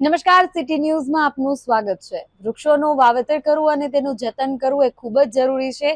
નમસ્કાર સિટી ન્યૂઝમાં આપનું સ્વાગત છે. વૃક્ષોનું વાવેતર કરવું અને તેનું જતન કરવું એ ખૂબ જ જરૂરી છે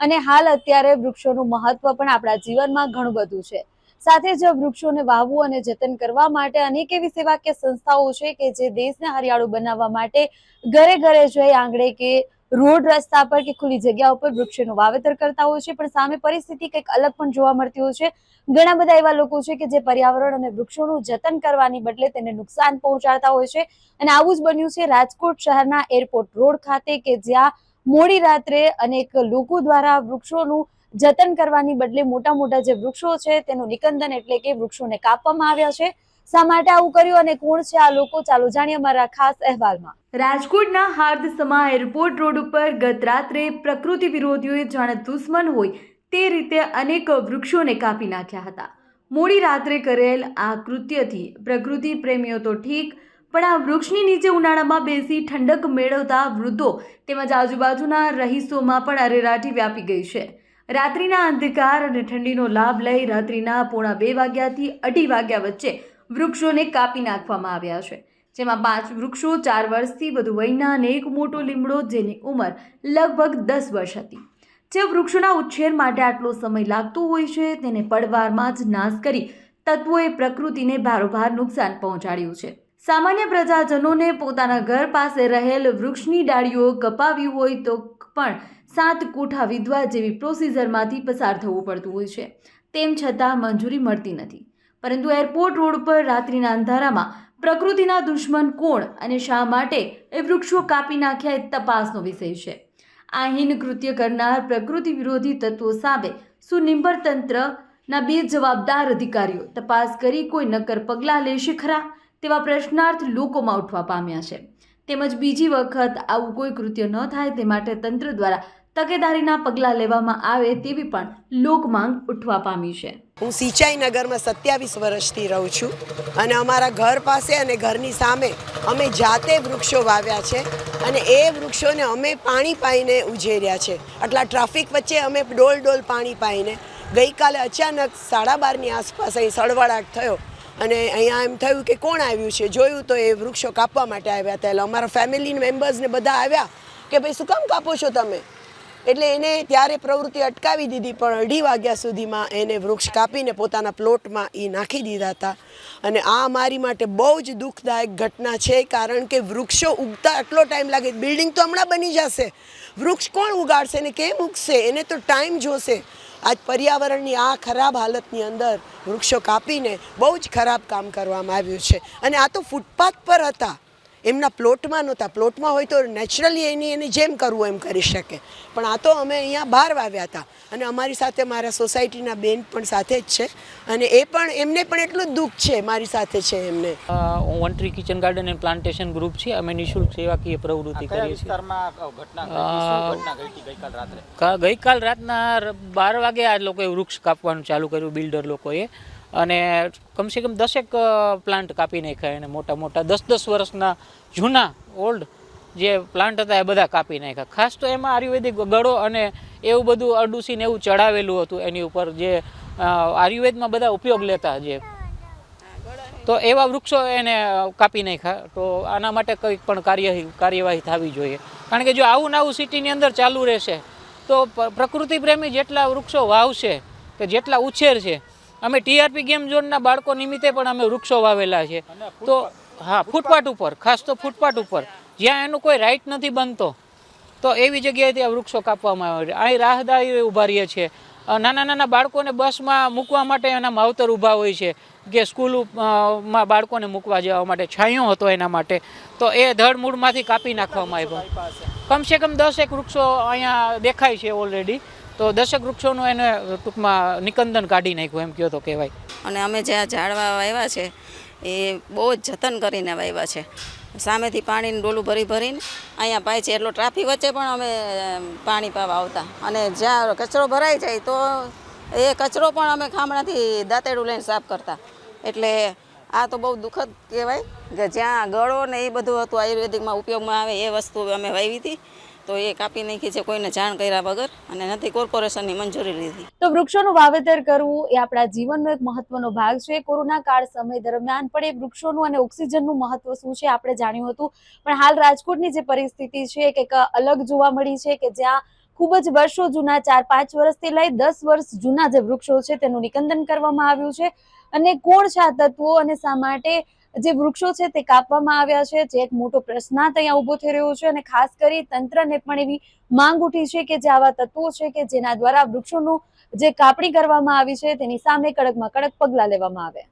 અને હાલ અત્યારે વૃક્ષોનું મહત્વ પણ આપણા જીવનમાં ઘણું બધું છે. સાથે જ વૃક્ષોને વાવવું અને જતન કરવા માટે અનેક એવી સેવાકીય સંસ્થાઓ છે કે જે દેશને હરિયાળું બનાવવા માટે ઘરે ઘરે જઈ આંગણે કે રોડ રસ્તા પર કે ખુલ્લી જગ્યા ઉપર વૃક્ષોનું વાવેતર કરતા હોય છે, પણ સામે પરિસ્થિતિ કંઈક અલગ પણ જોવા મળતી હોય છે. ઘણા બધા એવા લોકો છે કે જે પર્યાવરણ અને વૃક્ષોનું જતન કરવાની બદલે તેને નુકસાન પહોંચાડતા હોય છે. અને આવું જ બન્યું છે રાજકોટ શહેરના એરપોર્ટ રોડ ખાતે કે જ્યાં મોડી રાત્રે અનેક લોકો દ્વારા વૃક્ષોનું જતન કરવાની બદલે મોટા મોટા જે વૃક્ષો છે તેનું નિકંદન એટલે કે વૃક્ષોને કાપવામાં આવ્યા છે. શા માટે આવું કર્યું અને કોણ છે આ લોકો? ચાલો જાણીએ અમારા ખાસ અહેવાલમાં. રાજકોટના હાર્દસમા એરપોર્ટ રોડ ઉપર ગત રાત્રે પ્રકૃતિ વિરોધીઓએ જાણે દુશ્મન હોય તે રીતે અનેક વૃક્ષોને કાપી નાખ્યા હતા. મોડી રાત્રે કરેલ આ કૃત્યથી પ્રકૃતિ પ્રેમીઓ તો ઠીક, પણ આ વૃક્ષની નીચે ઉનાળામાં બેસી ઠંડક મેળવતા વૃદ્ધો તેમજ આજુબાજુના રહીશોમાં પણ અરેરાટી વ્યાપી ગઈ છે. રાત્રિના અંધકાર અને ઠંડીનો લાભ લઈ રાત્રિના પોણા બે વાગ્યાથી અઢી વાગ્યા વચ્ચે વૃક્ષોને કાપી નાખવામાં આવ્યા છે. જેમાં પાંચ વૃક્ષો, ચાર વર્ષથી વધુ વયના અને એક મોટો લીમડો જેની ઉંમર લગભગ દસ વર્ષ હતી. જે વૃક્ષોના ઉછેર માટે આટલો સમય લાગતો હોય છે, તેને પડવારમાં જ નાશ કરી તત્વોએ પ્રકૃતિને ભારોભાર નુકસાન પહોંચાડ્યું છે. સામાન્ય પ્રજાજનોને પોતાના ઘર પાસે રહેલ વૃક્ષની ડાળીઓ કપાવી હોય તો પણ સાત કોઠા વિધવા જેવી પ્રોસિજરમાંથી પસાર થવું પડતું હોય છે. તેમ છતાં મંજૂરી મળતી નથી. પરંતુ એરપોર્ટ રોડ પર રાત્રિના અંધારામાં પ્રકૃતિના દુશ્મન કોણ અને શા માટે એ વૃક્ષો કાપી નાખ્યા એ તપાસનો વિષય છે. આ હીન કૃત્ય કરનાર પ્રકૃતિ વિરોધી તત્વો સામે સુનિર્ભર તંત્રના બે જવાબદાર અધિકારીઓ તપાસ કરી કોઈ નક્કર પગલાં લેશે ખરા તેવા પ્રશ્નાર્થ લોકોમાં ઉઠવા પામ્યા છે. તેમજ બીજી વખત આવું કોઈ કૃત્ય ન થાય તે માટે તંત્ર દ્વારા તકેદારીના પગલાં લેવામાં આવે તેવી પણ લોકમાંગ ઉઠવા પામી છે. હું સિંચાઈ નગરમાં સત્યાવીસ વર્ષથી રહું છું અને અમારા ઘર પાસે અને ઘરની સામે અમે જાતે વૃક્ષો વાવ્યા છે અને એ વૃક્ષોને અમે પાણી પાઈને ઉજેર્યા છે. આટલા ટ્રાફિક વચ્ચે અમે ડોલ ડોલ પાણી પાઈને ગઈકાલે અચાનક સાડા બારની આસપાસ અહીં સળવળાટ થયો અને અહીંયા એમ થયું કે કોણ આવ્યું છે? જોયું તો એ વૃક્ષો કાપવા માટે આવ્યા હતા. એટલે અમારા ફેમિલી મેમ્બર્સને બધા આવ્યા કે, ભાઈ, શું કામ કાપો છો તમે? એટલે એને ત્યારે પ્રવૃત્તિ અટકાવી દીધી, પણ અઢી વાગ્યા સુધીમાં એને વૃક્ષ કાપીને પોતાના પ્લોટમાં એ નાખી દીધા હતા. અને આ મારી માટે બહુ જ દુઃખદાયક ઘટના છે, કારણ કે વૃક્ષો ઉગતા આટલો ટાઈમ લાગે, બિલ્ડિંગ તો હમણાં બની જશે. વૃક્ષ કોણ ઉગાડશે ને કેમ ઉગશે? એને તો ટાઈમ જોશે. આજ પર્યાવરણની આ ખરાબ હાલતની અંદર વૃક્ષો કાપીને બહુ જ ખરાબ કામ કરવામાં આવ્યું છે. અને આ તો ફૂટપાથ પર હતા. એમના પ્લોટમાં નહોતા. પ્લોટમાં હોય તો નેચરલી એની એની જેમ કરવું એમ કરી શકે. પણ આ તો અમે અહીંયા બહાર વાવ્યા હતા. અને અમારી સાથે મારા સોસાયટીના બેન પણ સાથે જ છે. અને એ પણ એમને પણ એટલું જ દુઃખ છે મારી સાથે છે એમને. હું one tree kitchen garden and plantation group છે. અમે નિઃશુલ્ક સેવાકીય પ્રવૃત્તિ કરીએ છીએ. ગઈકાલ રાતના બાર વાગે આ લોકોએ વૃક્ષ કાપવાનું ચાલુ કર્યું બિલ્ડર લોકોએ. અને કમસે કમ દસેક પ્લાન્ટ કાપી નાખ્યા એને મોટા મોટા. દસ દસ વર્ષના જૂના ઓલ્ડ જે પ્લાન્ટ હતા એ બધા કાપી નાખ્યા. ખાસ તો એમાં આયુર્વેદિક ગળો અને એવું બધું અડુસીને એવું ચડાવેલું હતું એની ઉપર જે આયુર્વેદમાં બધા ઉપયોગ લેતા જે. તો એવા વૃક્ષો એને કાપી નાખ્યા. તો આના માટે કંઈક પણ કાર્ય, કાર્યવાહી થવી જોઈએ. કારણ કે જો આવું ને આવું સિટીની અંદર ચાલુ રહેશે, તો પ્રકૃતિ પ્રેમી જેટલા વૃક્ષો વાવશે કે જેટલા ઉછેર છે અમે ટીઆરપી ગેમ ઝોનના બાળકો નિમિત્તે પણ અમે વૃક્ષો વાવેલા છે. તો હા ફૂટપાથ ઉપર ખાસ તો ફૂટપાથ ઉપર. જ્યાં એનું કોઈ રાઈટ નથી બનતો તો એવી જગ્યાએ ત્યાં વૃક્ષો કાપવામાં આવે છે. અહીં રાહદારીઓ ઊભા રહીએ છીએ નાના નાના બાળકોને બસમાં મૂકવા માટે એના માવતર ઊભા હોય છે કે સ્કૂલમાં બાળકોને મૂકવા જવા માટે છાંયો હતો એના માટે તો એ ધડમૂળમાંથી કાપી નાખવામાં આવ્યો. કમસે કમ દસ એક વૃક્ષો અહીંયા દેખાય છે ઓલરેડી તો દશક વૃક્ષોનું એને ટૂંકમાં નિકંદન કાઢી નાખ્યું, એમ કહો તો કહેવાય. અને અમે જ્યાં ઝાડવા વાવ્યા છે, એ બહુ જ જતન કરીને વાવ્યા છે. સામેથી પાણીનું ડોલું ભરી ભરીને અહીંયા પાય છે, એટલો ટ્રાફિક વચ્ચે પણ અમે પાણી પાવા આવતા. અને જ્યાં કચરો ભરાઈ જાય તો એ કચરો પણ અમે ખામણાથી દાંતેડું લઈને સાફ કરતા. એટલે આ તો બહુ દુઃખદ કહેવાય. કે જ્યાં ગળો ને એ બધું હતું, આયુર્વેદિકમાં ઉપયોગમાં આવે એ વસ્તુ અમે વાવી હતી. તો એ કાપી નાખી છે, કોઈને જાણ કર્યા વગર અને નથી કોર્પોરેશનની મંજૂરી લીધી. તો વૃક્ષોનું વાવેતર કરવું એ આપણા જીવનનો એક મહત્વનો ભાગ છે. કોરોના કાળ સમય દરમિયાન પણ એ વૃક્ષોનું અને ઓક્સિજનનું મહત્વ શું છે આપણે જાણ્યું હતું. પણ હાલ રાજકોટની જે પરિસ્થિતિ છે એક અલગ જોવા મળી છે કે જ્યાં ખૂબ જ વર્ષો જૂના, ચાર પાંચ વર્ષથી લઈ દસ વર્ષ જૂના જે વૃક્ષો છે, તેનું નિકંદન કરવામાં આવ્યું છે. અને કોણ છે આ તત્વો અને શા માટે જે વૃક્ષો છે તે કાપવામાં આવ્યા છે, જે એક મોટો પ્રશ્નાર્થ અહીંયા ઊભો થઈ રહ્યો છે અને ખાસ કરી તંત્રને પણ એવી માંગ ઉઠી છે કે જે આવા તત્વો છે કે જેના દ્વારા વૃક્ષોનું જે કાપણી કરવામાં આવી છે તેની સામે કડકમાં કડક પગલાં લેવામાં આવે